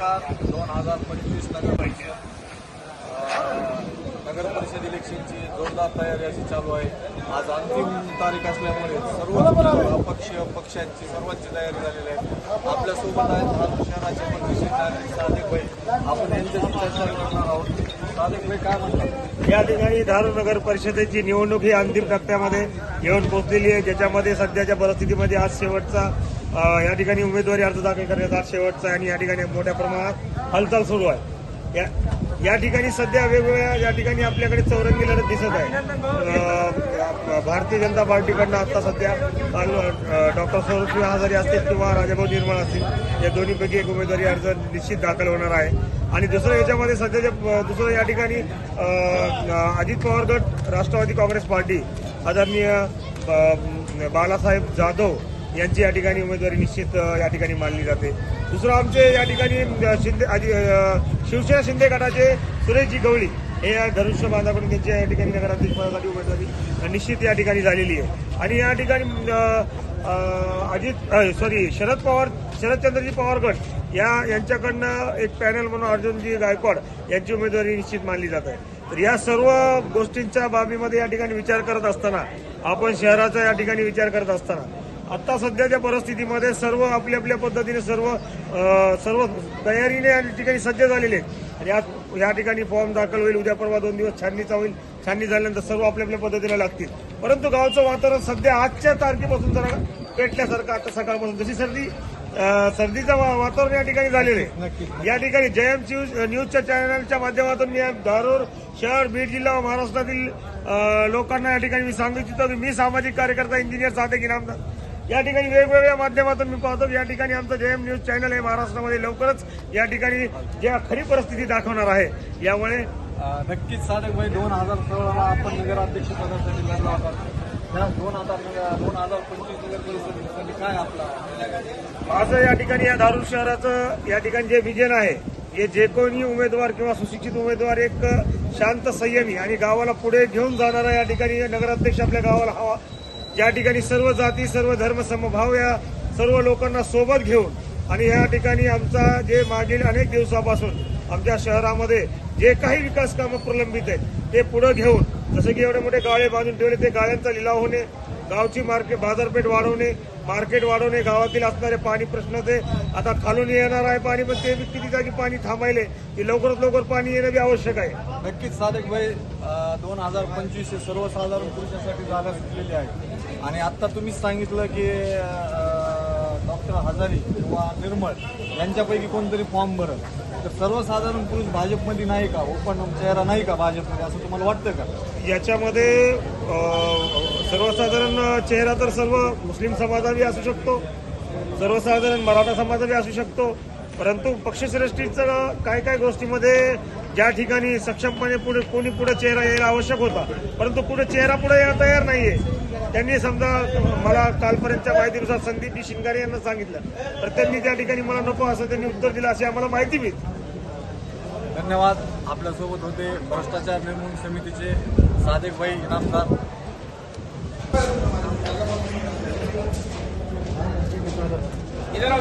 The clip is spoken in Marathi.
नमस्कार दोन हजार पंचवीस नगर परिषद नगर परिषद इलेक्शनची जोरदार तयारी अशी चालू आहे. आज अंतिम तारीख असल्यामुळे सर्व अपक्ष पक्षांची सर्वांची तयारी झालेली आहे. आपल्यासोबत आहेत धाराशिव शहराचे मंत्री नागरिक सादिक भाई. आपण यांच्याशी चर्चा करणार आहोत. सादिक भाई काय म्हणतात? या ठिकाणी धारूर नगर परिषदेची निवडणूक ही अंतिम टप्प्यामध्ये येऊन पोहोचलेली आहे ज्याच्यामध्ये सध्याच्या परिस्थितीमध्ये आज शेवटचा या ठिकाणी उमेदवारी अर्ज दाखल करण्यात आज शेवटचा आहे आणि या ठिकाणी मोठ्या प्रमाणात हालचाल सुरू आहे. या या ठिकाणी सध्या वेगवेगळ्या या ठिकाणी आपल्याकडे चौरंगी लढत दिसत आहे. भारतीय जनता पार्टीकडनं आता सध्या डॉक्टर स्वरूपी आजारी असतील किंवा राजाभाऊ निर्मळ असतील या दोन्हीपैकी एक उमेदवारी अर्ज निश्चित दाखल होणार आहे. आणि दुसरं याच्यामध्ये सध्याच्या जे दुसरं या ठिकाणी अजित पवार गट राष्ट्रवादी काँग्रेस पार्टी आदरणीय बालासाहेब जाधव यांची या ठिकाणी उमेदवारी निश्चित या ठिकाणी मानली जाते. दुसरं आमचे या ठिकाणी शिंदे शिवसेना शिंदे गटाचे सुरेशजी गवळी हे या धनुष्य बांधाकडून त्यांच्या या ठिकाणी नगरातील पदासाठी उमेदवारी निश्चित या ठिकाणी झालेली आहे. आणि या ठिकाणी अ, अजित सॉरी शरद पवार शरदचंद्रजी पवार गट या यांच्याकडनं एक पॅनल म्हणून अर्जुनजी गायकवाड यांची उमेदवारी निश्चित मानली जात आहे. तर या सर्व गोष्टींच्या बाबीमध्ये या ठिकाणी विचार करत असताना आपण शहराचा या ठिकाणी विचार करत असताना आता सध्याच्या परिस्थितीमध्ये सर्व आपल्या आपल्या पद्धतीने सर्व सर्व तयारीने या ठिकाणी सज्ज झालेले आहेत. आणि आज या ठिकाणी फॉर्म दाखल होईल उद्या परवा दोन दिवस छाननीचा होईल. छाननी झाल्यानंतर सर्व आपल्या आपल्या पद्धतीने लागतील. परंतु गावचं वातावरण सध्या आजच्या तारखेपासून जरा पेटल्यासारखं आता सकाळपासून. जशी सर्दी सर्दीचं वातावरण या ठिकाणी झालेलं आहे. या ठिकाणी जयम न्यूज न्यूजच्या चॅनलच्या माध्यमातून मी धारूर शहर बीड जिल्हा व महाराष्ट्रातील लोकांना या ठिकाणी मी सांगू इच्छितो की मी सामाजिक कार्यकर्ता इंजिनियर साधे इनामदार या ठिकाणी वेगवेगळ्या माध्यमातून मी पाहतो की या ठिकाणी आमचं जयम न्यूज चॅनल हे महाराष्ट्रामध्ये लवकरच या ठिकाणी ज्या खरी परिस्थिती दाखवणार आहे यामुळे नक्कीच साधक भाई दोन हजार सोळाला आपण नगराध्यक्ष पदासाठी लढला होता त्या दोन हजार दोन हजार पंचवीस नगर परिषदेसाठी काय आपला माझं या ठिकाणी या धारूर शहराचं या ठिकाणी जे विजन आहे हे जे कोणी उमेदवार किंवा सुशिक्षित उमेदवार एक शांत संयमी आणि गावाला पुढे घेऊन जाणारा या ठिकाणी नगराध्यक्ष आपल्या गावाला हवा या ठिकाणी सर्व जाती सर्व धर्म समभाव या सर्व लोकांना सोबत घेऊन आणि या ठिकाणी आमचा जे मागील अनेक दिवसापासून आमच्या शहरामध्ये जे काही विकास कामं प्रलंबित आहेत ते पुढे घेऊन जसं की एवढे मोठे गाळे बांधून ठेवले ते गाळ्यांचा लिलाव होणे गावची मार्केट बाजारपेठ वाढवणे मार्केट वाढवणे गावातील असणारे पाणी प्रश्न ते आता खालून येणार आहे पाणी पण ते किती जागी पाणी थांबायले. की लवकरात लवकर पाणी येणं बी आवश्यक आहे. नक्कीच साधक भाई दोन हजार पंचवीस हे सर्वसाधारण पुरुषासाठी जागा सुटलेली आहे. आणि आता तुम्हीच सांगितलं की डॉक्टर हजारे किंवा निर्मळ यांच्यापैकी कोणतरी फॉर्म भरल. तर सर्वसाधारण पुरुष भाजपमध्ये नाही का? ओपन चेहरा नाही का भाजपमध्ये? असं तुम्हाला वाटतं का? याच्यामध्ये सर्वसाधारण चेहरा तर सर्व मुस्लिम समाजाबी असू शकतो. सर्वसाधारण मराठा समाजाबी असू शकतो. परंतु पक्षश्रेष्ठीचं काय काय गोष्टीमध्ये ज्या ठिकाणी सक्षमपणे पुढे कोणी पुढे चेहरा यायला आवश्यक होता परंतु पुढे चेहरा पुढे यायला तयार नाहीये. त्यांनी समजा मला कालपर्यंतच्या माहितीनुसार संदीपजी शिंगारे यांना सांगितलं. तर त्यांनी त्या ठिकाणी मला नको असं त्यांनी उत्तर दिलं अशी आम्हाला माहिती मिळते. धन्यवाद. आपल्यासोबत होते भ्रष्टाचार निर्मूलन समितीचे सादिक भाई इनामदार. 이대로